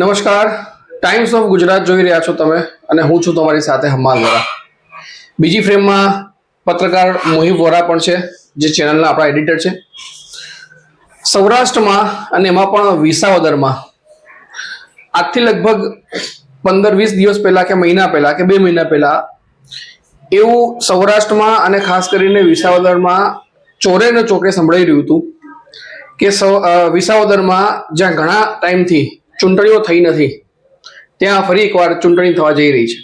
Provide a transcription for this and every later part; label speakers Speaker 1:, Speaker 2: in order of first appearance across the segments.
Speaker 1: નમસ્કાર. Times of Gujarat જોઈ રહ્યા છો તમે અને હું છું તમારી સાથે હમાલ વોરા. બીજી ફ્રેમમાં પત્રકાર મોહિબ વોરા પણ છે, જે ચેનલના આપણા એડિટર છે. સૌરાષ્ટ્રમાં અને એમાં પણ વિસાવદરમાં આજથી લગભગ પંદર વીસ દિવસ પહેલા કે મહિના પહેલા કે બે મહિના પહેલા એવું સૌરાષ્ટ્રમાં અને ખાસ કરીને વિસાવદરમાં ચોરે ને ચોકે સંભળાઈ રહ્યું હતું કે વિસાવદરમાં જ્યાં ઘણા ટાઈમથી ચૂંટણીઓ થઈ નથી. ત્યાં ફરી એકવાર ચૂંટણી થવા જઈ રહી છે.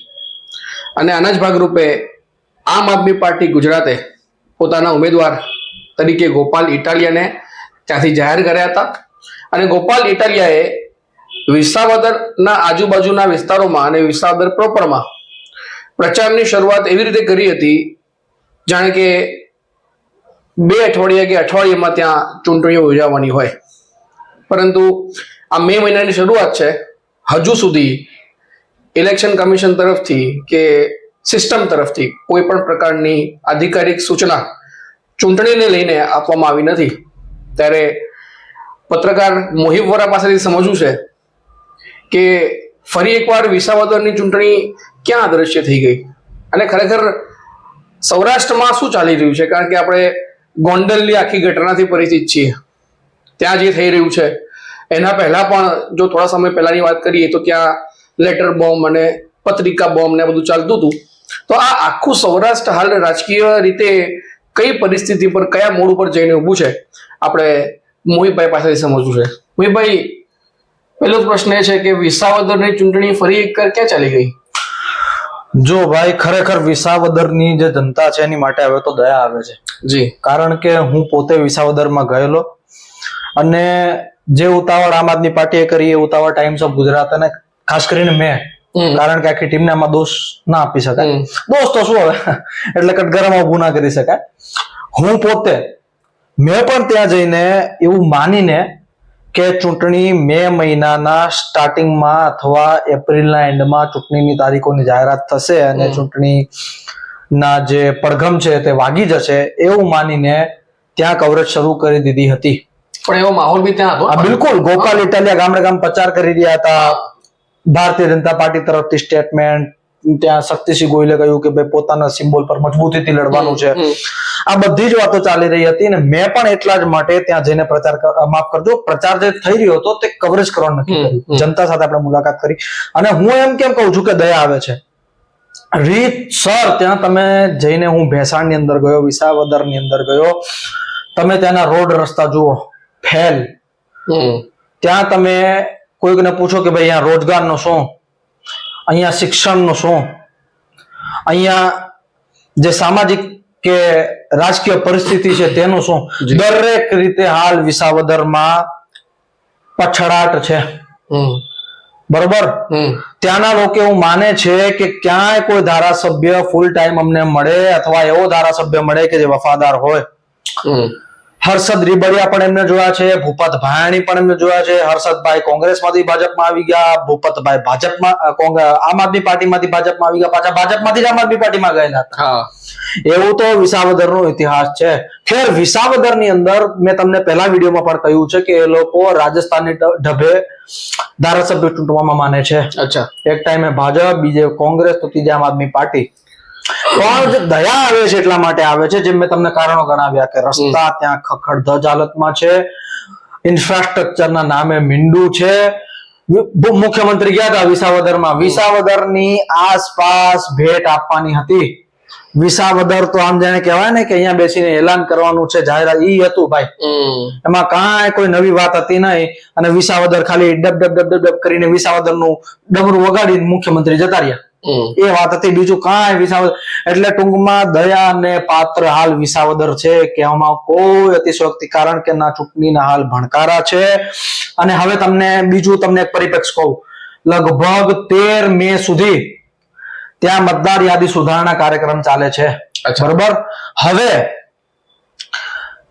Speaker 1: અને આના જ ભાગરૂપે આમ આદમી પાર્ટી ગુજરાતે પોતાના ઉમેદવાર તરીકે ગોપાલ ઇટાલિયાને ત્યાંથી જાહેર કર્યા હતા. અને ગોપાલ ઇટાલિયાએ વિસાવદરના આજુબાજુના વિસ્તારોમાં અને વિસાવદર પ્રોપરમાં પ્રચારની શરૂઆત એવી રીતે કરી હતી, જાણે કે બે અઠવાડિયા કે અઠવાડિયામાં ત્યાં ચૂંટણીઓ યોજાવાની હોય. પરંતુ આ મે મહિનાની શરૂઆત છે. હજુ સુધી ઇલેક્શન કમિશન તરફથી કે સિસ્ટમ તરફથી કોઈ પણ પ્રકારની આધિકારિક સૂચના ચૂંટણીને લઈને આપવામાં આવી નથી. ત્યારે પત્રકાર મોહિબ વોરા પાસેથી સમજવું છે કે ફરી એકવાર વિસાવદરની ચૂંટણી ક્યાં અદ્રશ્ય થઈ ગઈ? અને ખરેખર સૌરાષ્ટ્રમાં શું ચાલી રહ્યું છે? કારણ કે આપણે ગોંડલની આખી ઘટનાથી પરિચિત છીએ. ત્યાં જે થઈ રહ્યું છે એના પહેલા પણ જો થોડા સમય પહેલાની વાત કરીએ તો ત્યાં લેટર બોમ્બ અને પત્રિકા બોમ્બ ને બધું ચાલતું હતું. તો આ આખું સૌરાષ્ટ્ર હાલ રાજકીય રીતે કઈ પરિસ્થિતિ પર કયા મોડ ઉપર જઈને ઊભું છે? આપણે મોહિતભાઈ પાસેથી સમજવું છે. મોહિતભાઈ પહેલો પ્રશ્ન એ છે કે વિસાવદરની ચૂંટણી ફરી એક ક્યાં ચાલી ગઈ?
Speaker 2: જો ભાઈ ખરેખર વિસાવદરની જે જનતા છે એની માટે હવે તો દયા આવે છે.
Speaker 1: જી.
Speaker 2: કારણ કે હું પોતે વિસાવદરમાં ગયેલો અને જે ઉતાવળ આમ આદમી પાર્ટીએ કરી એ ઉતાવળ ટાઈમ્સ ઓફ ગુજરાત અને ખાસ કરીને મેં. કારણ કે આખી ટીમને આમાં દોષ ના આપી શકાય. દોષ તો શું હવે? એટલે કટગરામાં ઉભું ના કરી શકાય. હું પોતે મેં પણ ત્યાં જઈને એવું માનીને કે ચૂંટણી મે મહિનાના સ્ટાર્ટિંગમાં અથવા એપ્રિલના એન્ડમાં ચૂંટણીની તારીખોની જાહેરાત થશે અને. ચૂંટણી ના જે પડઘમ છે તે વાગી જશે એવું માનીને ત્યાં કવરેજ શરૂ કરી દીધી હતી.
Speaker 1: પણ એવો માહોલ બી ત્યાં હતો.
Speaker 2: બિલકુલ. ગોપાલ ઇટાલિયા ગામડે ગામ પ્રચાર કરી રહ્યા હતા. ભારતીય જનતા પાર્ટી તરફથી સ્ટેટમેન્ટ ત્યાં શક્તિસિંહ ગોયલે કહ્યું કે ભાઈ પોતાના સિમ્બોલ પર મજબૂતીથી લડવાનું છે. આ બધી જ વાતો ચાલી રહી હતી અને મેં પણ એટલા જ માટે ત્યાં જઈને પ્રચાર માફ કરજો પ્રચાર જે થઈ રહ્યો હતો તે કવરેજ કરવાનું નક્કી કર્યું. જનતા સાથે આપણે મુલાકાત કરી. અને હું એમ કેમ કહું છું કે દયા આવે છે. રીત સર ત્યાં તમે જઈને હું ભેસાણની અંદર ગયો વિસાવદરની અંદર ગયો. તમે ત્યાંના રોડ રસ્તા જુઓ. ફેલ. ત્યાં તમે કોઈકને પૂછો કે ભાઈ અહીંયા રોજગારનો શું? અહીંયા શિક્ષણનો શું? અહીંયા જે સામાજિક કે રાજકીય પરિસ્થિતિ છે તેનું શું? દરેક રીતે હાલ વિસાવદરમાં પછડાટ છે. બરોબર? ત્યાંના લોકો એવું માને છે કે ક્યાંય કોઈ ધારાસભ્ય ફૂલ ટાઈમ અમને મળે અથવા એવો ધારાસભ્ય મળે કે જે વફાદાર હોય. હર્ષદ રીબડિયા પણ એમને જોયા છે ભૂપત ભાયાણી પણ એમને જોયા છે હર્ષદભાઈ કોંગ્રેસમાંથી ભાજપમાં આવી ગયા ભૂપતભાઈ ભાજપમાં આમ આદમી પાર્ટીમાંથી ભાજપમાં આવી ગયા પાછા ભાજપમાંથી જ આમ આદમી પાર્ટીમાં ગયેલા હતા. એવું તો વિસાવદરનો ઇતિહાસ છે. ખેર વિસાવદરની અંદર મેં તમને પહેલા વિડીયોમાં પણ કહ્યું છે કે એ લોકો રાજસ્થાનની ઢબે ધારાસભ્ય ચૂંટવામાં માને છે.
Speaker 1: અચ્છા.
Speaker 2: એક ટાઈમે ભાજપ બીજે કોંગ્રેસ તો ત્રીજે આમ આદમી પાર્ટી. પણ જે દયા આવે છે એટલા માટે આવે છે જેમ મેં તમને કારણો ગણાવ્યા કે રસ્તા ત્યાં ખખડધજ હાલતમાં છે ઇન્ફ્રાસ્ટ્રક્ચરના નામે મીંડું છે. મુખ્યમંત્રી ગયા હતા વિસાવદરમાં. વિસાવદરની આસપાસ ભેટ આપવાની હતી. વિસાવદર તો આમ જાણે કહેવાય ને કે અહીંયા બેસીને એલાન કરવાનું છે જાહેરાત ઈ હતું ભાઈ. એમાં કાંઈ કોઈ નવી વાત હતી નહીં. અને વિસાવદર ખાલી ડબ ડબ ડબ ડબ કરીને વિસાવદરનું ડમરું વગાડીને મુખ્યમંત્રી જતા રહ્યા. એ વાત હતી બીજું કાંઈ વિસાવદર એટલે ટૂંકમાં દયા અને પાત્ર હાલ વિસાવદર છે કહેવામાં કોઈ અતિશયોક્તિ કારણ કે ના ચૂંટણીના હાલ ભણકારા છે. અને હવે તમને બીજું તમને એક પરિપ્રેક્ષ કહું. લગભગ તેર મે સુધી ત્યાં મતદાર યાદી સુધારણા કાર્યક્રમ ચાલે છે. બરોબર? હવે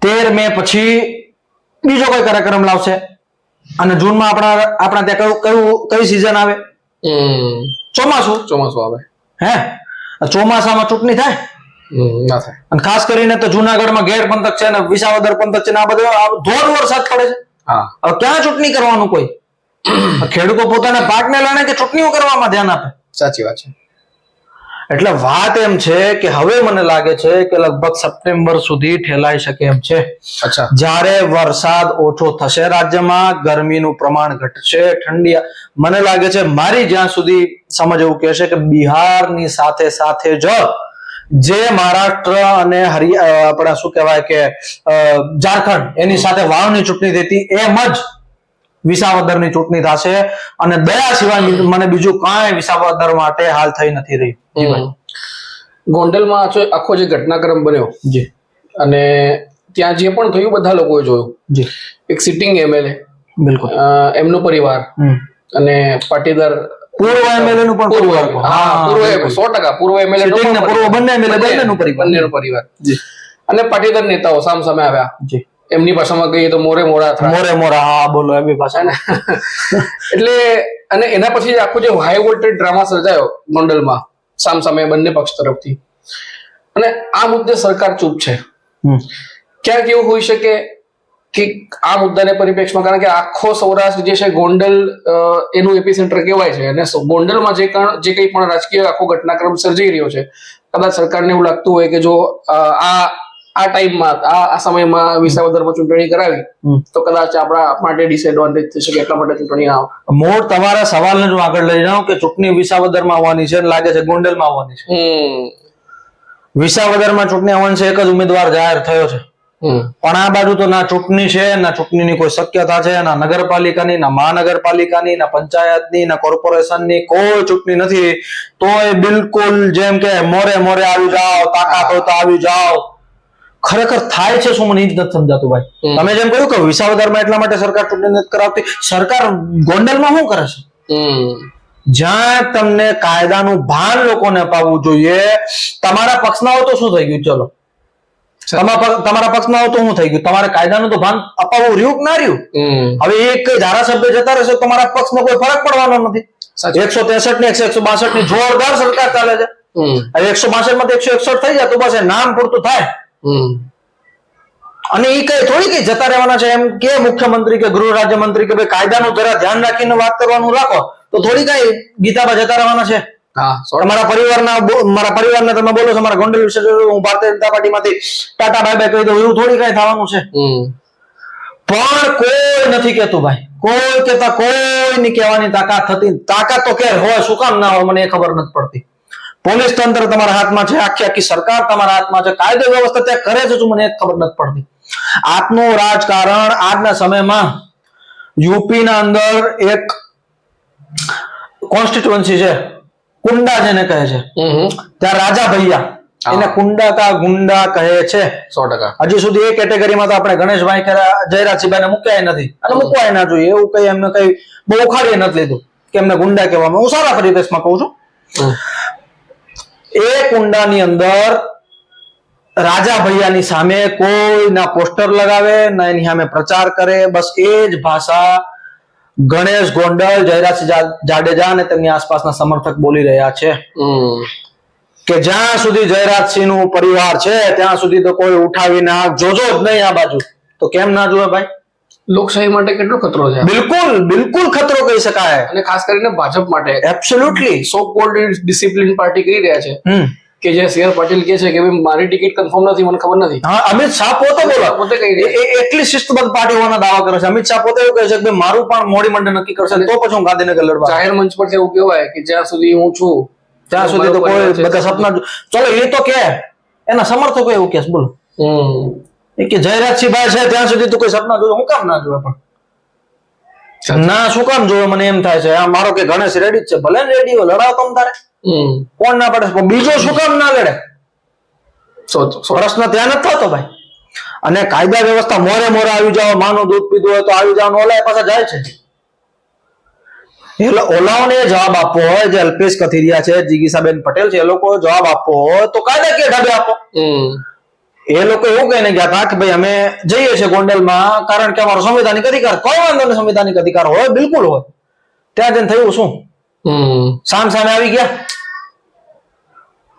Speaker 2: તેર મે પછી બીજો કોઈ કાર્યક્રમ લાવશે. અને જૂનમાં આપણા આપણા ત્યાં કયું કયું કઈ સિઝન આવે. ચોમાસું?
Speaker 1: ચોમાસું આવે.
Speaker 2: હે? ચોમાસામાં ચૂંટણી થાય?
Speaker 1: ના થાય.
Speaker 2: અને ખાસ કરીને તો જુનાગઢમાં ગેર પંથક છે ને વિસાવદર પંથક છે ને આ બધું ધોર વરસાદ પડે છે.
Speaker 1: હા.
Speaker 2: હવે ક્યાં ચૂંટણી કરવાનું કોઈ? ખેડૂતો પોતાના પાકને લઈને કે ચૂંટણીઓ કરવામાં ધ્યાન આપે?
Speaker 1: સાચી વાત છે.
Speaker 2: એટલે વાત એમ છે કે હવે મને લાગે છે કે લગભગ સપ્ટેમ્બર સુધી ઠેલાઈ શકે એમ છે
Speaker 1: અચ્છા
Speaker 2: જ્યારે વરસાદ ઓછો થશે રાજ્યમાં ગરમીનું પ્રમાણ ઘટશે ઠંડી મને લાગે છે મારી જ્યાં સુધી સમજ એવું કહેશે કે બિહારની સાથે સાથે જ જે મહારાષ્ટ્ર અને હરિ આપણે શું કહેવાય કે ઝારખંડ એની સાથે વાવની ચૂંટણી થતી એમ જ વિસાવદરની ચૂંટણી થશે અને દયા સિવાય મને બીજું કાંઈ વિસાવદર માટે હાલ થઈ નથી રહી.
Speaker 1: ગોંડલમાં આખો- આખો જે ઘટનાક્રમ બન્યો
Speaker 2: જી.
Speaker 1: અને ત્યાં જે પણ થયું બધા લોકોએ જોયું.
Speaker 2: જી.
Speaker 1: એક સિટિંગ એમએલએ
Speaker 2: બિલકુલ.
Speaker 1: એમનો પરિવાર. અને પાટીદાર
Speaker 2: પૂર્વ એમએલએ નું પણ
Speaker 1: પૂર્વ હા પૂર્વ સો ટકા પૂર્વ એમએલએ
Speaker 2: ને પૂર્વ બંને MLA બંનેનું પરિવાર.
Speaker 1: બંનેનો પરિવાર.
Speaker 2: જી.
Speaker 1: અને પાટીદાર નેતાઓ સામ સામે આવ્યા.
Speaker 2: જી.
Speaker 1: એમની ભાષામાં કહીએ તો મોરે મોરા
Speaker 2: મોરે મોરા હા બોલો એમની ભાષા.
Speaker 1: એટલે અને એના પછી આખો જે હાઈ વોલ્ટેજ ડ્રામા સર્જાયો ગોંડલમાં. સામ સામે બંને પક્ષ તરફથી. અને આ મુદ્દે સરકાર ચૂપ છે. ક્યાંક એવું હોઈ શકે કે આ મુદ્દાને પરિપ્રેક્ષમાં કારણ કે આખો સૌરાષ્ટ્ર જે છે ગોંડલ એનું એપિસેન્ટર કહેવાય છે. અને ગોંડલમાં જે કારણ જે કંઈ પણ રાજકીય આખો ઘટનાક્રમ સર્જાઈ રહ્યો છે કદાચ સરકારને એવું લાગતું હોય કે જો આ આ ટાઈમમાં આ સમયમાં વિસાવદરમાં ચૂંટણી કરાવી તો કદાચ આપણા માટે ડિસએડવાન્ટેજ થઈ શકે એટલા માટે ચૂંટણી આવે.
Speaker 2: મોર તમારા સવાલને જો આગળ લઈ જાઉં કે ચૂંટણી વિસાવદરમાં આવવાની છે અને લાગે છે ગોંડલમાં આવવાની છે. વિસાવદરમાં ચૂંટણી આવવાની છે એક જ ઉમેદવાર જાહેર થયો છે. પણ આ બાજુ તો ના ચૂંટણી છે ના ચૂંટણીની કોઈ શક્યતા છે ના નગરપાલિકાની ના મહાનગરપાલિકાની ના પંચાયતની ના કોર્પોરેશનની કોઈ ચૂંટણી નથી. તોય બિલકુલ જેમ કે મોરે મોરે આવી જાઓ તાકાત હોય તો આવી જાઓ. ખરેખર થાય છે શું મને એ જ નથી સમજાતું ભાઈ. તમે જેમ કહ્યું કે વિસાવદરમાં એટલા માટે સરકાર ચૂંટણી નથી કરાવતી સરકાર ગોંડલમાં શું કરે છે? જ્યાં તમને કાયદાનું ભાન લોકોને અપાવવું જોઈએ તમારા પક્ષના તો શું થઈ ગયું? ચલો. તમારા પક્ષના તો શું થઈ ગયું? તમારે કાયદાનું તો ભાન અપાવવું રહ્યું કે ના રહ્યું? હવે એક ધારાસભ્ય જતા રહેશે તો તમારા પક્ષનો કોઈ ફરક પડવાનો નથી.
Speaker 1: સાચું.
Speaker 2: એકસો ત્રેસઠની એકસો એકસો બાસઠની જોરદાર સરકાર ચાલે છે. એકસો બાસઠમાંથી એકસો એકસઠ થઈ જાય તો બસ નામ પૂરતું થાય. અને એ કઈ થોડી કઈ જતા રહેવાના છે? એમ કે મુખ્યમંત્રી કે ગૃહ રાજ્યમંત્રી કે ભાઈ કાયદાનું જરા ધ્યાન રાખીને વાત કરવાનું રાખો. તો થોડી કઈ ગીતામાં જતા રહેવાના છે? મારા પરિવારના મારા પરિવારને તમે બોલો છો મારા ગોંડલ વિશે હું ભારતીય જનતા પાર્ટીમાંથી ટાટા બાય બાય કહી દઉં એવું થોડી કઈ થવાનું છે? પણ કોઈ નથી કેતું ભાઈ. કોઈ કેતા કોઈની કહેવાની તાકાત થતી તાકાત તો કે હોય શું કામ ના હોય મને એ ખબર નથી પડતી. પોલીસ તંત્ર તમારા હાથમાં છે આખી આખી સરકાર તમારા હાથમાં છે. કાયદો વ્યવસ્થા ત્યાં કરે છે શું મને ખબર નથી પડતી. આપનું રાજકારણ આજના સમયમાં યુપીના અંદર એક કોન્સ્ટિટ્યુઅન્સી છે કુંડા જેને કહે છે. ત્યાં રાજા ભૈયા એને કુંડા કા ગુંડા કહે છે.
Speaker 1: સો ટકા.
Speaker 2: હજી સુધી એ કેટેગરીમાં તો આપણે ગણેશભાઈ જયરાજસિંહભાઈ જયરાજસિંહભાઈને મૂક્યા નથી. અને મૂકવાય ના જોઈએ એવું કઈ એમને કઈ બહુ ઉખાડીએ નથી લીધું કે એમને ગુંડા કહેવામાં હું સારા પરિવેશમાં કહું છું. એ કુંડાની અંદર રાજા ભૈયાની સામે કોઈ ના પોસ્ટર લગાવે ના એની સામે પ્રચાર કરે. બસ એ જ ભાષા ગણેશ ગોંડલ જયરાજસિંહ જાડેજા અને તેમની આસપાસના સમર્થક બોલી રહ્યા છે. કે જ્યાં સુધી જયરાજસિંહનું પરિવાર છે ત્યાં સુધી તો કોઈ ઉઠાવીને ના જોજો જ નહીં આ બાજુ. તો કેમ ના જોવે ભાઈ?
Speaker 1: લોકશાહી માટે કેટલો ખતરો છે?
Speaker 2: બિલકુલ બિલકુલ ખતરો કહી શકાય.
Speaker 1: અને ખાસ કરીને ભાજપ માટે.
Speaker 2: Absolutely
Speaker 1: so called discipline party કહી રહ્યા છે. કે જે સી આર પાટીલ કે છે કે ભાઈ મારી ટિકિટ કન્ફર્મ નથી મને ખબર નથી.
Speaker 2: હા અમિત શાહ પોતે બોલો.
Speaker 1: પોતે કહી
Speaker 2: એટલી શિસ્તબદ્ધ પાર્ટી હોવાના દાવા કરે છે. અમિત શાહ પોતે એવું કહે છે કે મારું પણ મોડી મંડળ નક્કી કરશે. તો પછી હું ગાંધીનગર લડવા.
Speaker 1: જાહેર મંચ પર એવું કહેવાય કે જ્યાં સુધી હું છું
Speaker 2: ત્યાં સુધી તો કોઈ બધા સપના ચલો એ તો કે એના સમર્થકો એવું કે છે, બોલો.
Speaker 1: હમ.
Speaker 2: કે જયરાજસિંહ ભાઈ છે ત્યાં સુધી તું કોઈ સપના જોવે હું કામ ના જોવે પણ. ના શું કામ જોવે મને એમ થાય છે? આ મારો કે ગણેશ રેડી જ છે. ભલે ને રેડી હોય લડાવ તમ તારે. કોણ ના પડે? પણ બીજો શું કામ ના લડે? પ્રશ્ન ત્યાં નથી થતો ભાઈ. અને કાયદા વ્યવસ્થા મોરે મોરે આવી જાવ માનું દૂધ પીધું હોય તો આવી જવાનું ઓલા પાછા જાય છે. એટલે ઓલાઓને એ જવાબ આપવો હોય જે અલ્પેશ કથિરિયા છે જીગીસાબેન પટેલ છે એ લોકો જવાબ આપવો હોય તો કાયદાકીય ઢબે આપો. એ લોકો એવું કહીને ગયા હતા કે ભાઈ અમે જઈએ છીએ ગોંડલમાં કારણ કે અમારો સંવિધાનિક અધિકાર કોઈ વાંધો નહીં સંવિધાનિક અધિકાર હોય બિલકુલ હોય. ત્યાં જઈને થયું શું? સામ સામે આવી ગયા.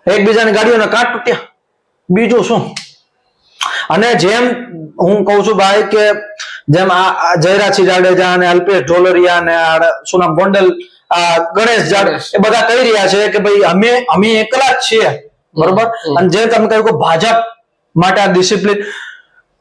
Speaker 2: એકબીજાની ગાડીઓના કાટ તૂટ્યા. બીજું શું? અને જેમ હું કહું છું ભાઈ કે જેમ આ જયરાજસિંહ જાડેજા અને અલ્પેશ ઢોલરિયા અને આ શું નામ ગોંડલ આ ગણેશ જાડે એ બધા કહી રહ્યા છે કે ભાઈ અમે અમે એકલા જ છીએ. બરોબર? અને જે તમે કહ્યું કે ભાજપ માટે આ ડિસિપ્લિન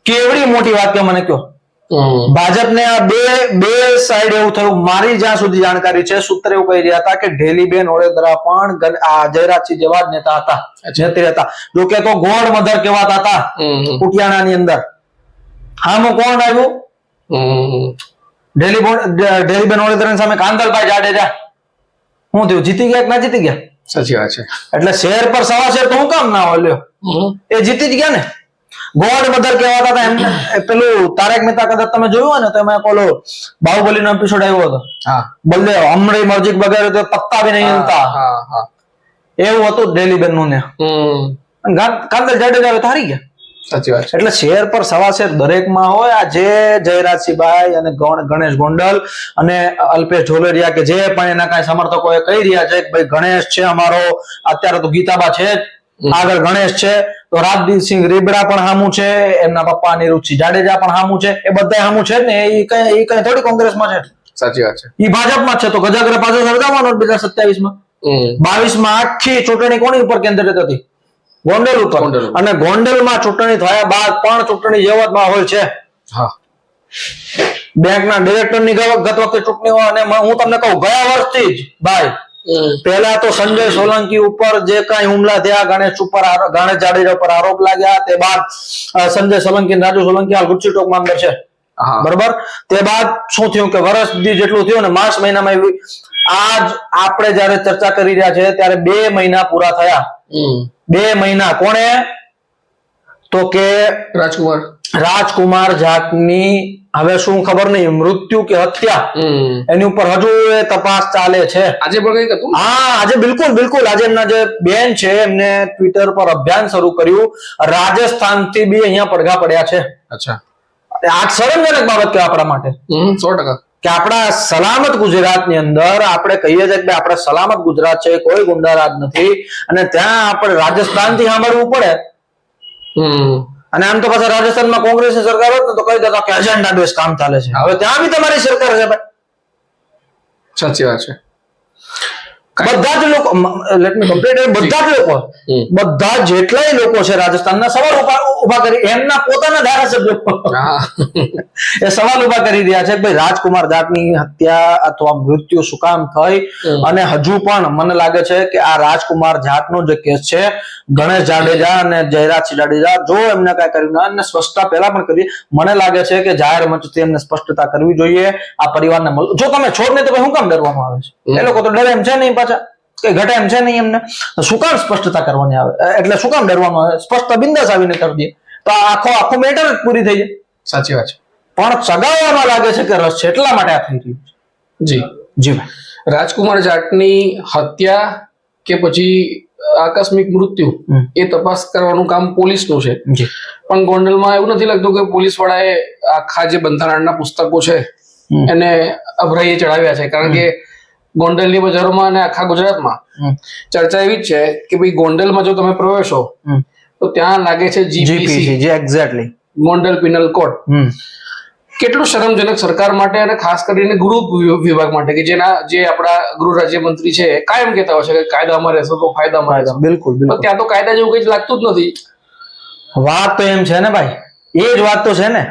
Speaker 2: કેવડી મોટી વાત કે મને કહો.
Speaker 1: હમ.
Speaker 2: ભાજપને આ બે બે સાઈડ એવું થયું. મારી જ્યાં સુધી જાણકારી છે સૂત્ર એવું કહી રહ્યા હતા કે ઢેલીબેન ઓળેદરા પણ આ જયરાજસિંહ જેવા જ નેતા હતા. જેત્રી હતા. જોકે તો ગોડ મધર કહેવાતા હતા
Speaker 1: કુટિયાણા
Speaker 2: કુટિયાણાની અંદર. આમાં કોણ આવ્યું?
Speaker 1: હમ.
Speaker 2: ઢેલી બોન- ઢે- ઢેલીબેન ઓળેદરાની સામે કાંદલભાઈ જાડેજા. શું થયું? જીતી ગયા કે ના જીતી ગયા?
Speaker 1: સાચી વાત છે.
Speaker 2: એટલે શેર પર સવા શેર તો હું કામ ના હોય લ્યો. એ જીતી જ ગયા ને. ગોડ મધર કહેવાતા હતા એમને. પેલું તારક મહેતા કદાચ તમે જોયું હોય ને તો એમાં પેલો બાહુબલીનો એપિસોડ આવ્યો હતો.
Speaker 1: હા.
Speaker 2: બલ્લે હમણાં મર્જીક વગેરે તો પત્તા બી નહીં
Speaker 1: હા
Speaker 2: હતા
Speaker 1: હા હા.
Speaker 2: એવું હતું ડેલીબેનનું. ને
Speaker 1: હમ.
Speaker 2: અને ગા- કાંદલ જાડેજા હારી ગયા?
Speaker 1: સાચી વાત
Speaker 2: એટલે શેર પર સવા શેર દરેકમાં હોય. આ જે જયરાજસિંહભાઈ અને ગણેશ ગોંડલ અને અલ્પેશ ઝોલેરિયા કે જે પણ એના કાંઈ સમર્થકો એ કહી રહ્યા છે કે ભાઈ ગણેશ છે અમારો અત્યારે તો ગીતાબા છે આગળ ગણેશ છે. તો રાજદીપસિંહ રીબડા પણ સામું છે. એમના પપ્પા અનિરુદ્ધસિંહ જાડેજા પણ સામું છે. એ બધા સામું છે ને. એ કઈ એ કઈ થોડી કોંગ્રેસમાં છે?
Speaker 1: સાચી વાત છે.
Speaker 2: એ ભાજપમાં જ છે. તો ગજાગ્ર પાછળ સર્જાવાનો બે હજાર સત્યાવીસમાં. બાવીસમાં આખી ચૂંટણી કોની ઉપર કેન્દ્રિત હતી? ગોંડલ ઉપર. અને ગોંડલમાં ચૂંટણી થયા બાદ પણ ચૂંટણી જેવો માહોલ છે
Speaker 1: હા
Speaker 2: બેંકના ડિરેક્ટરની ગત વખતે ચૂંટણી હોય અને હું તમને કહું ગયા વર્ષથી જ ભાઈ. પહેલા તો સંજય સોલંકી ઉપર જે કઈ હુમલા થયા ગણેશ ઉપર ગણેશ જાડેજા પર આરોપ લાગ્યા તે બાદ સંજય સોલંકી રાજુ સોલંકી હાલ ગુચ્છી ટોકમાં અંદર છે બરોબર તે બાદ શું થયું કે વર્ષ દી જેટલું થયું ને માર્ચ મહિનામાં એવી આજ આપણે જયારે ચર્ચા કરી રહ્યા છે ત્યારે બે મહિના પૂરા થયા. બે મહિના કોણે? તો કે
Speaker 1: રાજકુમાર.
Speaker 2: રાજકુમાર જાતની હવે શું ખબર નહીં મૃત્યુ કે હત્યા? એની ઉપર હજુ એ તપાસ ચાલે છે.
Speaker 1: આજે પણ કંઈક હતું?
Speaker 2: હા આજે બિલકુલ બિલકુલ. આજે એમના જે બેન છે એમને ટ્વિટર પર અભિયાન શરૂ કર્યું. રાજસ્થાનથી બી અહીંયા પડઘા પડ્યા છે.
Speaker 1: અચ્છા.
Speaker 2: આ શરમજનક બાબત કે આપણા માટે.
Speaker 1: સો ટકા.
Speaker 2: કે આપણા સલામત ગુજરાતની અંદર આપણે કહીએ છીએ કે આપણે સલામત ગુજરાત છે કોઈ ગુંડારાજ નથી. અને ત્યાં આપણે રાજસ્થાનથી સાંભળવું પડે. અને આમ તો પાછા રાજસ્થાનમાં કોંગ્રેસની સરકાર હોત ને તો કહી દેતા કે એજન્ડા બેસ કામ ચાલે છે. હવે ત્યાં બી તમારી સરકાર છે ભાઈ.
Speaker 1: સાચી વાત છે.
Speaker 2: બધા જ લોકો લેટ મી કમ્પ્લીટ બધા જ લોકો બધા જેટલાય લોકો છે રાજસ્થાનના સવાલ ઊભા કરી એમના પોતાના ધારાસભ્યો. એ સવાલ ઊભા કરી રહ્યા છે ભાઈ રાજકુમાર જાટની હત્યા અથવા મૃત્યુ શું કામ થઈ? અને હજુ પણ મને લાગે છે કે આ રાજકુમાર જાટનો જે કેસ છે ગણેશ જાડેજા અને જયરાજ જાડેજા જો એમને કાંઈ કર્યું ના અને સ્પષ્ટતા પહેલા પણ કરી. મને લાગે છે કે જાહેર મંચથી એમને સ્પષ્ટતા કરવી જોઈએ આ પરિવારને મળ- જો તમે છોડ ને તો ભાઈ શું કામ ડરવામાં આવે છે? એ લોકો તો ડરે એમ છે નહીં પાછા. કે ઘટે એમ છે નહીં એમને. શું કામ સ્પષ્ટતા કરવાની આવે? એટલે શું કામ ડરવાનું આવે? સ્પષ્ટતા બિંદાસ આવીને કરી દે. તો આખો આખો મેટર જ પૂરી થઈ જાય.
Speaker 1: સાચી વાત છે.
Speaker 2: પણ ચગાવવામાં લાગે છે કે રસ છે એટલા માટે આ થઈ રહ્યું છે.
Speaker 1: જી.
Speaker 2: જી
Speaker 1: રાજકુમાર જાટની હત્યા કે પછી આકસ્મિક મૃત્યુ એ તપાસ કરવાનું કામ પોલીસનું છે. પણ ગોંડલમાં એવું નથી લાગતું કે પોલીસ વાળાએ આખા જે બંધારણના પુસ્તકો છે એને અભરાઈએ ચડાવ્યા છે. કારણ કે ગોંડલની બજારોમાં અને આખા ગુજરાતમાં. ચર્ચા એવી જ છે કે ભાઈ ગોંડલમાં જો તમે પ્રવેશો તો ત્યાં લાગે છે GPC
Speaker 2: exactly
Speaker 1: Gondal penal code કેટલું શરમજનક સરકાર માટે અને ખાસ કરીને ગૃહ વિભાગ માટે કે જેના જે આપણા ગૃહ રાજ્યમંત્રી છે કાયમ કહેતા હોય છે કે કાયદામાં રહેશો તો ફાયદામાં રહેશો.
Speaker 2: બિલકુલ બિલકુલ.
Speaker 1: ત્યાં તો કાયદા જેવું કઈ લાગતું જ નથી.
Speaker 2: વાત તો એમ છે ને ભાઈ એ જ વાત તો છે ને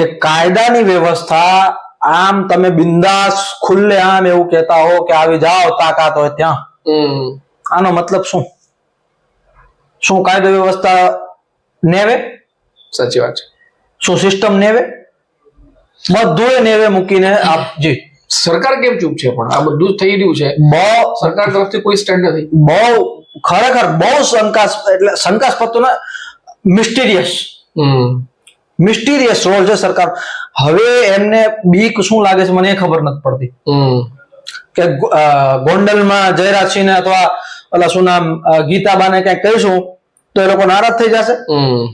Speaker 2: કે કાયદાની વ્યવસ્થા આમ તમે બિંદાસ ખુલ્લે આમ એવું કહેતા હો કે આવી જાઓ તાકાત હોય ત્યાં. આનો મતલબ શું? શું કાયદો વ્યવસ્થા નેવે?
Speaker 1: સાચી વાત છે.
Speaker 2: શું સિસ્ટમ નેવે? બધું નેવે મૂકીને આપ જી.
Speaker 1: સરકાર કેમ ચૂપ છે પણ? આ બધું થઈ રહ્યું છે.
Speaker 2: બહુ
Speaker 1: સરકાર તરફથી કોઈ સ્ટેન્ડ નથી.
Speaker 2: બહુ ખરેખર બહુ શંકાસ્પદ એટલે શંકાસ્પદ તો ના મિસ્ટીરિયસ મિસ્ટીરિયસ રોલ છે સરકાર. હવે એમને બીક શું લાગે છે મને ખબર નથી પડતી. કે ગોંડલમાં જયરાજસિંહને અથવા ઓલા શું નામ ગીતાબાને કઈ કહીશું તો એ લોકો નારાજ થઈ જશે.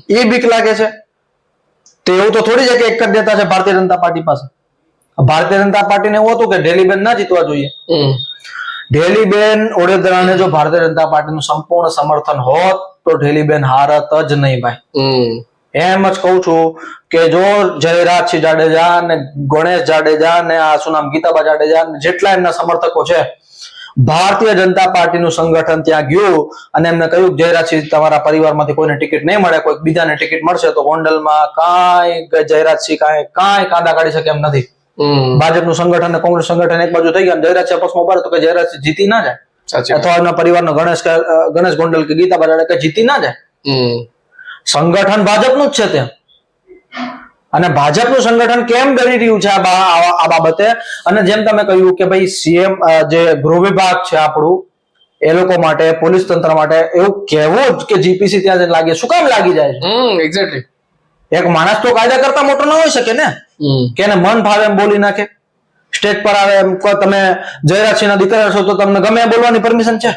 Speaker 2: એ બીક લાગે છે. તો એવું તો થોડી છે કે એક જ નેતા છે ભારતીય જનતા પાર્ટી પાસે. ભારતીય જનતા પાર્ટીને એવું હતું કે ઢેલીબેન ના જીતવા જોઈએ. ઢેલીબેન ઓડેદરાને જો ભારતીય જનતા પાર્ટીનું સંપૂર્ણ સમર્થન હોત તો ઢેલીબેન હારત જ નહીં ભાઈ. એમ જ કહું છું કે જો જયરાજસિંહ જાડેજા અને ગણેશ જાડેજા ને આ શું નામ ગીતાબા જાડેજા જેટલા એમના સમર્થકો છે ભારતીય જનતા પાર્ટીનું સંગઠન ત્યાં ગયું અને એમને કહ્યું કે જયરાજસિંહ તમારા પરિવારમાંથી કોઈને ટિકિટ નહીં મળે કોઈ બીજાને ટિકિટ મળશે તો ગોંડલમાં કાંઈ જયરાજસિંહ કાંઈ કાંઈ કાંદા કાઢી શકે એમ નથી. ભાજપનું સંગઠન અને કોંગ્રેસ સંગઠન એક બાજુ થઈ ગયા અને જયરાજસિંહ પક્ષમાં ઊભા તો કે જયરાજસિંહ જીતી ના જાય. અથવા એમના પરિવારનો ગણેશ ગણેશ ગોંડલ કે ગીતા બાજાડે કે જીતી ના જાય. સંગઠન ભાજપનું જ છે ત્યાં અને ભાજપનું સંગઠન કેમ કરી રહ્યું છે આ બાબતે? અને જેમ તમે કહ્યું કે ભાઈ સીએમ જે ગૃહ વિભાગ છે આપણું એ લોકો માટે પોલીસ તંત્ર માટે એવું કહેવું જ કે જીપીસી ત્યાં લાગે. શું કામ લાગી જાય છે?
Speaker 1: એક્ઝેક્ટલી
Speaker 2: એક માણસ તો કાયદા કરતા મોટો ના હોઈ શકે ને? કે એને મન ભાવે એમ બોલી નાખે? સ્ટેજ પર આવે એમ તમે જયરાજસિંહ ના દીકરા છો તો તમને ગમે બોલવાની પરમિશન છે?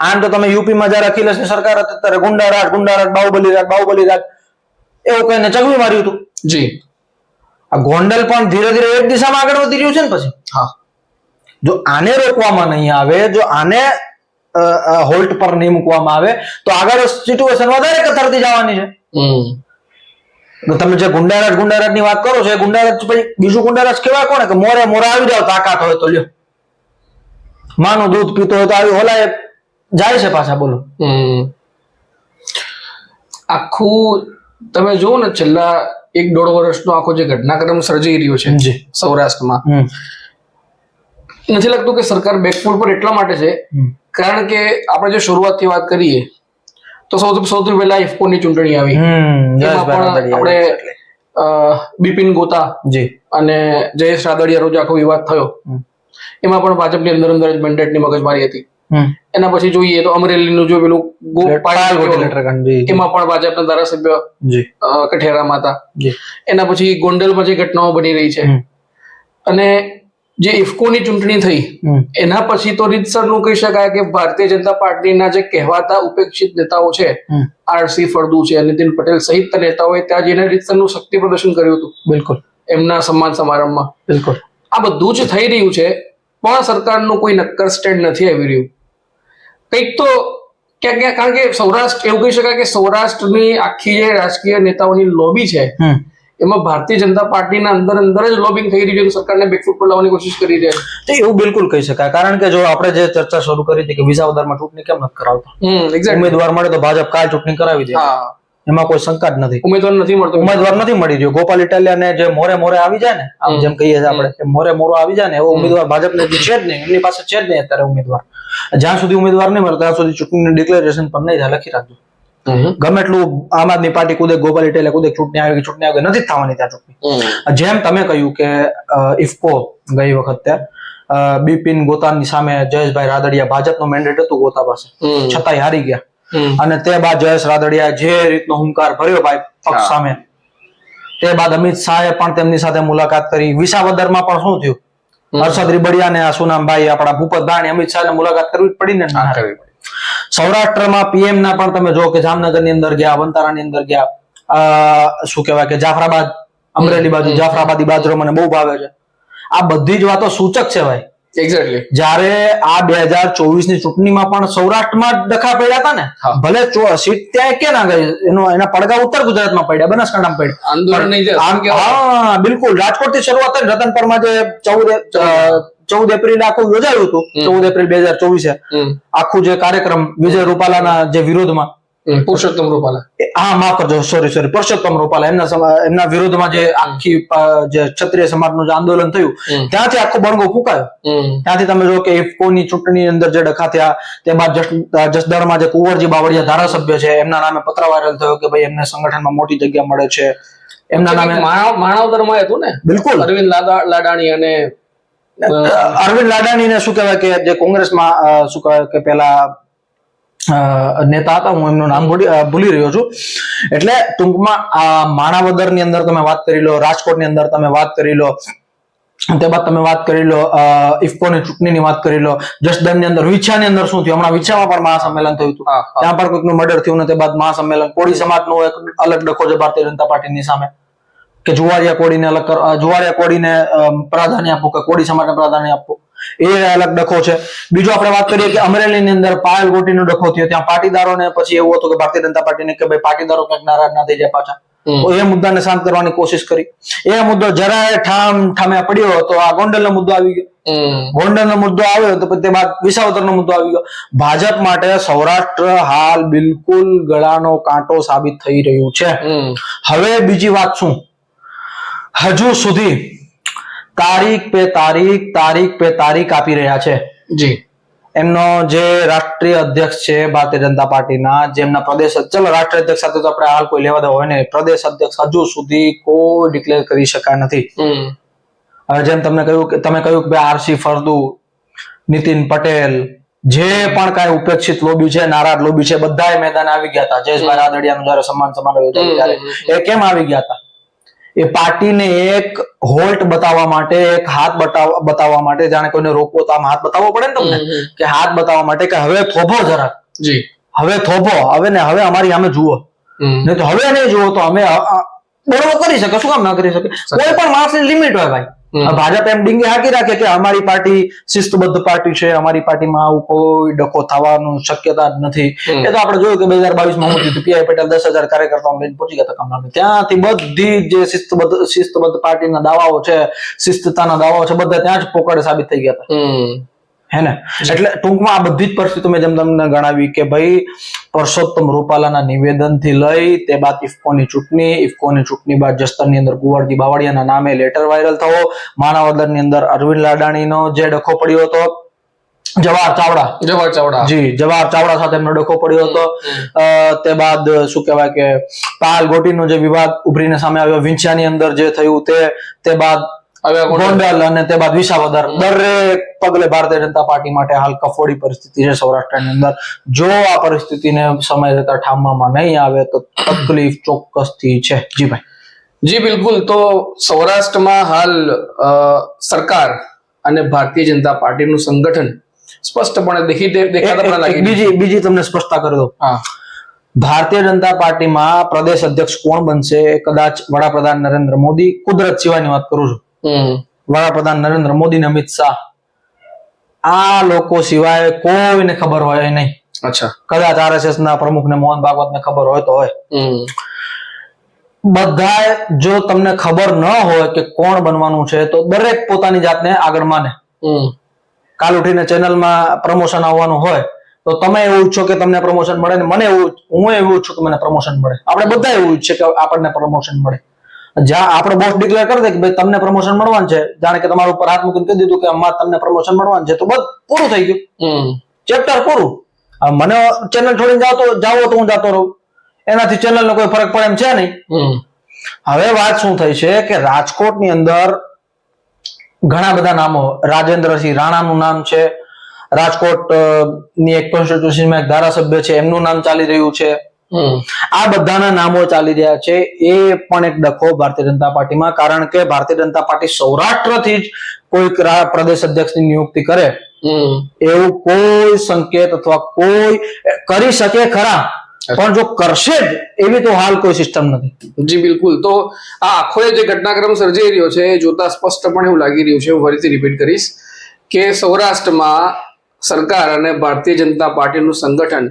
Speaker 2: આમ તો તમે યુપીમાં જયારે અખિલેશની સરકાર હતી ત્યારે ગુંડા રાજ ગુંડા રાજ બાહુબલી રાજ બાહુબલી રાજ એવું કહીને ચગવી માર્યું હતું.
Speaker 1: જી.
Speaker 2: આ ગોંડલ પણ ધીરે ધીરે એક દિશામાં આગળ વધી રહ્યું છે ને પછી?
Speaker 1: હા.
Speaker 2: જો આને રોકવામાં નહીં આવે જો આને હોલ્ટ પર નહીં મૂકવામાં આવે તો આગળ સિચ્યુએશન વધારે કથરતી જવાની છે. તમે જે ગુંડારાજ ગુંડારાજની વાત કરો છો એ ગુંડારાજ પછી બીજું ગુંડારાજ કેવા કોને કે મોરે મોરા આવી જાવ તાકાત હોય તો લ્યો. માનું દૂધ પીતો હોય તો આવી ઓલા જાય છે પાછા બોલો.
Speaker 1: આખું તમે જુઓ ને છેલ્લા એક દોઢ વર્ષનો આખો જે ઘટનાક્રમ સર્જાઈ રહ્યો છે સૌરાષ્ટ્રમાં નથી લાગતું કે સરકાર બેકફૂટ પર એટલા માટે છે કારણ કે આપણે જો શરૂઆતથી વાત કરીએ તો સૌથી સૌથી પહેલા ઇફકોની ચૂંટણી આવી. આપણે બિપિન ગોતા
Speaker 2: જી.
Speaker 1: અને જયેશ રાદડિયા રોજ આખો વિવાદ થયો. એમાં પણ ભાજપની અંદર અંદર જ મેન્ડેટની મગજમારી હતી. એના પછી જોઈએ તો અમરેલીનું જો પેલું એમાં પણ ભાજપના ધારાસભ્ય કઠેરામાં હતા એના પછી ગોંડલમાં જે ઘટનાઓ બની રહી છે. અને જે ઇફકોની ચૂંટણી થઈ એના પછી તો રીતસરનું કહી શકાય કે ભારતીય જનતા પાર્ટીના જે કહેવાતા ઉપેક્ષિત નેતાઓ છે આરસી ફળદુ છે નીતિન પટેલ સહિત નેતાઓએ ત્યાં જઈને રીતસરનું શક્તિ પ્રદર્શન કર્યું હતું.
Speaker 2: બિલકુલ.
Speaker 1: એમના સન્માન સમારંભમાં.
Speaker 2: બિલકુલ.
Speaker 1: આ બધું જ થઈ રહ્યું છે પણ સરકારનું કોઈ નક્કર સ્ટેન્ડ નથી આવી રહ્યું. કંઈક તો ક્યાંક ક્યાંક કારણ કે સૌરાષ્ટ્ર એવું કહી શકાય કે સૌરાષ્ટ્રની આખી જે રાજકીય નેતાઓની લોબી છે એમાં ભારતીય જનતા પાર્ટીના અંદર અંદર જ લોબિંગ થઈ રહ્યું છે સરકારને બેકફૂટ પર લાવવાની કોશિશ કરી રહ્યા
Speaker 2: તો એવું બિલકુલ કહી શકાય. કારણ કે જો આપણે જે ચર્ચા શરૂ કરી હતી કે વિસાવદરમાં ચૂંટણી કેમ નથી કરાવતા?
Speaker 1: છે
Speaker 2: ઉમેદવાર મળે તો ભાજપ કાલ ચૂંટણી કરાવી દે.
Speaker 1: હા.
Speaker 2: એમાં કોઈ શંકા જ નથી.
Speaker 1: ઉમેદવાર નથી મળતો.
Speaker 2: ઉમેદવાર નથી મળી રહ્યો. ગોપાલ ઇટાલિયાને જે મોરે મોરે આવી જાય ને આમ જેમ કહીએ છીએ આપણે મોરે મોરો આવી જાય ને એવો ઉમેદવાર ભાજપને છે જ નહીં એમની પાસે છે જ નહીં અત્યારે ઉમેદવાર. જ્યાં સુધી ઉમેદવાર નહીં મળે ત્યાં સુધી ચૂંટણીનું ડિક્લેરેશન પણ નહીં થાય લખી રાખજો. ગમે એટલું આમ આદમી પાર્ટી કુદે ગોપાલ ઇટાલિયા કુદે ચૂંટણી આવી ચૂંટણી આવે નથી થવાની ત્યાં ચૂંટણી. જેમ તમે કહ્યું કે ઇફકો ગઈ વખતે બિપિન ગોતાની સામે જયેશભાઈ રાદડિયા ભાજપનો મેન્ડેટ હતું ગોતા પાસે. છતાંય હારી ગયા. અને તે બાદ જયેશ રાદડિયા જે રીતનો હુંકાર ભર્યો ભાઈ પક્ષ સામે તે બાદ અમિત શાહે પણ તેમની સાથે મુલાકાત કરી. વિસાવદરમાં પણ શું થયું. હર્ષદ રીબડિયા ને આ શું ભાઈ આપણા ભૂપત દાણી અમિત શાહ ને મુલાકાત કરવી પડી ને
Speaker 1: કરવી.
Speaker 2: સૌરાષ્ટ્રમાં પીએમ ના પણ તમે જો કે જામનગરની અંદર ગયા વંતારાની અંદર ગયા. શું કહેવાય કે જાફરાબાદ અમરેલી બાજુ જાફરાબાદી બાજરો મને બહુ ભાવે છે. આ બધી જ વાતો સૂચક છે ભાઈ.
Speaker 1: એક્ઝેક્ટલી
Speaker 2: જ્યારે આ બે હજાર ચોવીસની ચૂંટણીમાં પણ સૌરાષ્ટ્રમાં ડખા પડ્યા હતા ને ભલે સીટ ત્યાં કે ના ગઈ? એનો એના પડઘા ઉત્તર ગુજરાતમાં પડ્યા બનાસકાંઠામાં પડ્યા. હા બિલકુલ. રાજકોટથી શરૂઆત થઈ રતનપરમાં જે ચૌદ ચૌદ એપ્રિલ આખું યોજાયું હતું ચૌદ એપ્રિલ બે હજાર ચોવીસે. આખું જે કાર્યક્રમ વિજય રૂપાલાના જે વિરોધમાં.
Speaker 1: પુરુષોત્તમ રૂપાલા.
Speaker 2: હા માફ કરજો સોરી સોરી પુરુષોત્તમ રૂપાલા એમના એમના વિરોધમાં જે આખી જે ક્ષત્રિય સમાજનું જે આંદોલન થયું ત્યાંથી આખો બણગો ફૂંકાયો. ત્યાંથી તમે જો કે ઇફકોની ચૂંટણી અંદર જે ડખા થયા તે બાદ જસદણમાં જે કુંવરજી બાવળિયા ધારાસભ્ય છે એમના નામે પત્ર વાયરલ થયો કે ભાઈ એમને સંગઠનમાં મોટી જગ્યા મળે છે. એમના નામે
Speaker 1: માણાવ- માણાવદરમાં હતું ને?
Speaker 2: બિલકુલ.
Speaker 1: અરવિંદ લાડાણી અને અરવિંદ
Speaker 2: અરવિંદ લાડાણીને શું કહેવાય કે જે કોંગ્રેસમાં શું કહેવાય કે પેલા નેતા હતા હું એમનું નામ ભૂલી રહ્યો છું. એટલે ટૂંકમાં આ માણાવદરની અંદર તમે વાત કરી લો રાજકોટની અંદર તમે વાત કરી લો તે બાદ તમે વાત કરી લો ઇફકોની ચૂંટણીની વાત કરી લો જસદણની અંદર વિછાની અંદર શું થયું? હમણાં વિછામાં પણ મહાસંમેલન થયું હતું. ત્યાં પણ કોઈકનું મર્ડર થયું ને તે બાદ મહાસંમેલન. કોળી સમાજનો એક અલગ ડખો છે ભારતીય જનતા પાર્ટીની સામે. કે જુવારિયા કોળીને અલગ જુવારિયા કોળીને પ્રાધાન્ય આપવું કે કોળી સમાજને પ્રાધાન્ય આપવું? એ અલગ ડખો છે. બીજો આપણે વાત કરીએ કે અમરેલીની અંદર પાયલ ગોટીનો ડખો થયો. ત્યાં પાટીદારોને પછી એવું હતું કે ભારતીય જનતા પાર્ટીને કે ભાઈ પાટીદારો કંઈક નારાજ ના થઈ જાય પાછા. તો એ મુદ્દાને શાંત કરવાની કોશિશ કરી. એ મુદ્દો જરાય ઠામ ઠામે પડ્યો તો આ ગોંડલનો મુદ્દો આવી ગયો. ગોંડલનો મુદ્દો આવ્યો તો પછી બાદ વિસાવદરનો મુદ્દો આવી ગયો. ભાજપ માટે સૌરાષ્ટ્ર હાલ બિલકુલ ગળાનો કાંટો સાબિત થઈ રહ્યું છે. હવે બીજી વાત શું? હજુ સુધી તારીખ પે તારીખ તારીખ પે તારીખ આપી રહ્યા છે.
Speaker 1: જી.
Speaker 2: એમનો જે રાષ્ટ્રીય અધ્યક્ષ છે ભારતીય જનતા પાર્ટીના જેમના પ્રદેશ ચલો રાષ્ટ્રીય અધ્યક્ષ સાથે તો આપણે હાલ કોઈ લેવા હોય ને પ્રદેશ અધ્યક્ષ હજુ સુધી કોઈ ડિક્લેર કરી શકાય નથી. હવે જેમ તમને કહ્યું કે તમે કહ્યું કે ભાઈ આરસી ફરદુ નીતિન પટેલ જે પણ કાંઈ ઉપેક્ષિત લોબી છે નારાજ લોબી છે બધા મેદાન આવી ગયા હતા. જયેશભાઈ રાદડિયાનું જયારે સન્માન સમારોહ યોજાયો ત્યારે. એ કેમ આવી ગયા હતા? એ પાર્ટીને એક હોલ્ટ બતાવવા માટે એક હાથ બતાવવા બતાવવા માટે જાણે કોઈને રોકવો તો આમ હાથ બતાવવો પડે ને તમને? કે હાથ બતાવવા માટે કે હવે થોભો જરા
Speaker 1: જી.
Speaker 2: હવે થોભો હવે ને હવે અમારી સામે જુઓ. નહીં તો હવે નહીં જુઓ તો અમે બરોબર કરી શકે. શું કામ ના કરી શકે? કોઈ પણ માણસની લિમિટ હોય ભાઈ. ભાજપ એમ ડીંગે હાકી રાખે કે અમારી પાર્ટી શિસ્તબદ્ધ પાર્ટી છે અમારી પાર્ટીમાં આવું કોઈ ડખો થવાનું શક્યતા જ નથી. એ તો આપણે જોયું કે બે હજાર બાવીસમાં પીઆઈ પટેલ દસ હજાર કાર્યકર્તાઓ લઈને પહોંચી ગયા હતા ત્યાંથી બધી જ શિસ્તબદ્ધ શિસ્તબદ્ધ પાર્ટીના દાવાઓ છે શિસ્તતાના દાવાઓ છે બધા ત્યાં જ પોકળે સાબિત થઈ ગયા હતા. હે ને એટલે ટૂંકમાં આ બધી જ પરિસ્થિતિ મેં જેમ તમને ગણાવી કે ભાઈ પરસોત્તમ રૂપાલાના નિવેદનથી લઈ તે બાદ ઇફકોની ચૂંટણી ઇફકોની ચૂંટણી બાદ જસ્તરની અંદર કુંવરજી બાવળિયાના નામે લેટર વાયરલ થવો માણાવદરની અંદર અરવિંદ લાડાણીનો જે ડખો પડ્યો હતો જવાહર ચાવડા.
Speaker 1: જવાહર ચાવડા.
Speaker 2: જી જવાહર ચાવડા સાથે એમનો ડખો પડ્યો હતો. તે બાદ શું કહેવાય કે પાલ ગોટીનો જે વિવાદ ઉભરીને સામે આવ્યો વિંછિયાની અંદર જે થયું તે તે બાદ
Speaker 1: ગોંડલ.
Speaker 2: અને તે બાદ વિસાવદર. દરેક પગલે ભારતીય જનતા પાર્ટી માટે હાલ કફોડી પરિસ્થિતિ છે સૌરાષ્ટ્રની અંદર. જો આ પરિસ્થિતિને સમય જતા ઠામવામાં નહીં આવે તો તકલીફ ચોક્કસથી છે. જી ભાઈ.
Speaker 1: જી બિલકુલ. તો સૌરાષ્ટ્રમાં હાલ સરકાર અને ભારતીય જનતા પાર્ટીનું સંગઠન સ્પષ્ટપણે દેખી દેખાતા
Speaker 2: બીજી બીજી તમને સ્પષ્ટતા કરી દઉં.
Speaker 1: હા.
Speaker 2: ભારતીય જનતા પાર્ટીમાં પ્રદેશ અધ્યક્ષ કોણ બનશે? કદાચ વડાપ્રધાન નરેન્દ્ર મોદી કુદરત સિવાયની વાત કરું છું. વડાપ્રધાન નરેન્દ્ર મોદી ને અમિત શાહ. આ લોકો સિવાય કોઈને ખબર હોય નહીં.
Speaker 1: અચ્છા.
Speaker 2: કદાચ આરએસએસ ના પ્રમુખ ને મોહન ભાગવત ને ખબર હોય તો હોય. બધા જો તમને ખબર ન હોય કે કોણ બનવાનું છે તો દરેક પોતાની જાતને આગળ માને. કાલ ઉઠીને ચેનલમાં પ્રમોશન આવવાનું હોય તો તમે એવું ઈચ્છો કે તમને પ્રમોશન મળે ને મને એવું હું એવું ઈચ્છું કે મને પ્રમોશન મળે. આપણે બધા એવું ઈચ્છે કે આપણને પ્રમોશન મળે. જ્યાં આપણે બોસ ડિક્લેર કરી દે કે ભાઈ તમને પ્રમોશન મળવાનું છે. જાણે કે તમારા ઉપર હાથ મૂકીને કહી દીધું કે અમારે તમને પ્રમોશન મળવાનું છે તો બસ પૂરું થઈ ગયું. ચેપ્ટર પૂરું. મને ચેનલ છોડીને જાવ તો જાવો તો હું જાતો રહું. એનાથી ચેનલનો કોઈ ફરક પડે એમ છે નહીં. હવે વાત શું થઈ છે કે રાજકોટની અંદર ઘણા બધા નામો. રાજેન્દ્રસિંહ રાણાનું નામ છે. રાજકોટની એક કોન્સ્ટિટ્યુશનમાં એક ધારાસભ્ય છે. એમનું નામ ચાલી રહ્યું છે. આ બધાના નામો ચાલી રહ્યા છે. એ પણ એક ડખો ભારતીય જનતા પાર્ટીમાં કારણ કે ભારતીય જનતા પાર્ટી સૌરાષ્ટ્રથી જ કોઈક પ્રદેશ અધ્યક્ષની નિયુક્તિ કરે. એવું કોઈ સંકેત અથવા કોઈ કરી શકે ખરા પણ જો કરશે જ એવી તો હાલ કોઈ સિસ્ટમ નથી.
Speaker 1: જી બિલકુલ. તો આ આખો જે ઘટનાક્રમ સર્જાઈ રહ્યો છે એ જોતા સ્પષ્ટપણે એવું લાગી રહ્યું છે. હું ફરીથી રિપીટ કરીશ કે સૌરાષ્ટ્રમાં સરકાર અને ભારતીય જનતા પાર્ટીનું સંગઠન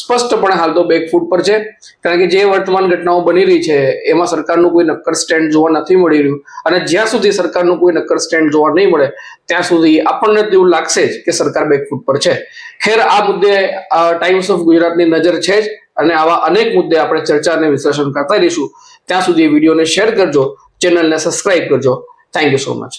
Speaker 1: સ્પષ્ટપણે હાલ તો બેકફૂટ પર છે. કારણ કે જે વર્તમાન ઘટનાઓ બની રહી છે, એમાં સરકારનું કોઈ નક્કર સ્ટેન્ડ જોવા નથી મળી રહ્યું. અને જ્યાં સુધી સરકારનું કોઈ નક્કર સ્ટેન્ડ જોવા નહીં મળે, ત્યાં સુધી આપણને એવું લાગશે જ કે સરકાર બેકફૂટ પર છે. ખેર, આ મુદ્દે ટાઈમ્સ ઓફ ગુજરાતની નજર છે જ. અને આવા અનેક મુદ્દે આપણે ચર્ચા અને વિશ્લેષણ કરતા રહીશું. ત્યાં સુધી વિડીયોને શેર કરજો, ચેનલને સબસ્ક્રાઇબ કરજો. Thank you so much